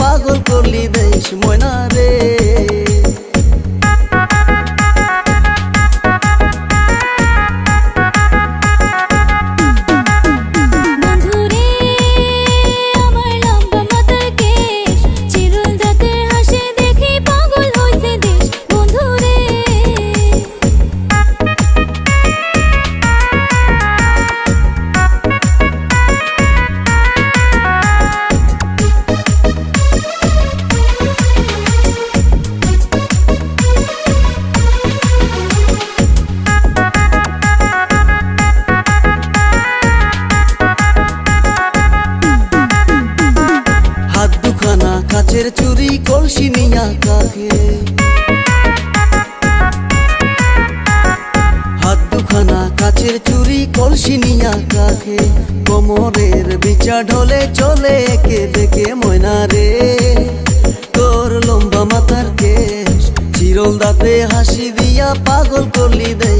পাগল করলি দে কাঠের চুরি কলসি নিয়া কাকে? হাত দুখানা কাছের চুরি কলসি নিয়া কাকে? কোমরের বিচা ঢলে চলে কে দেখে ময়না রে। তোর লম্বা মাথার কেশ, চিরল দাঁতে হাসি দিয়া পাগল করলি দে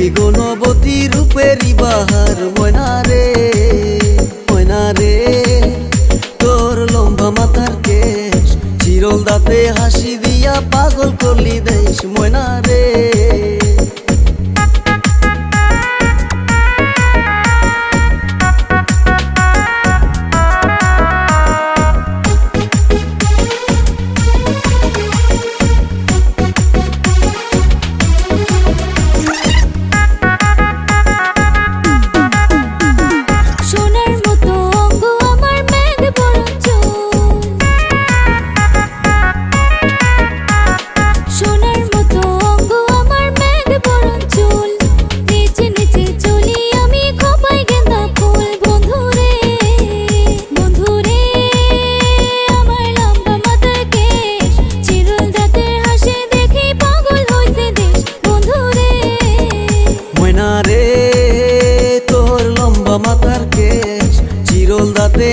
লক্ষ্মী গুণবতী রূপেরই বাহার? ময়না রে ময়না রে, তোর লম্বা মাথার কেশ। চিরল দাঁতে হাসি দিয়া পাগল করলি দেশ, ময়না রে।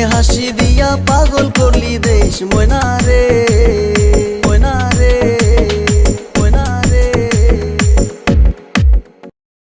হাসি দিয়া পাগল করলি দেশ ময়না রে।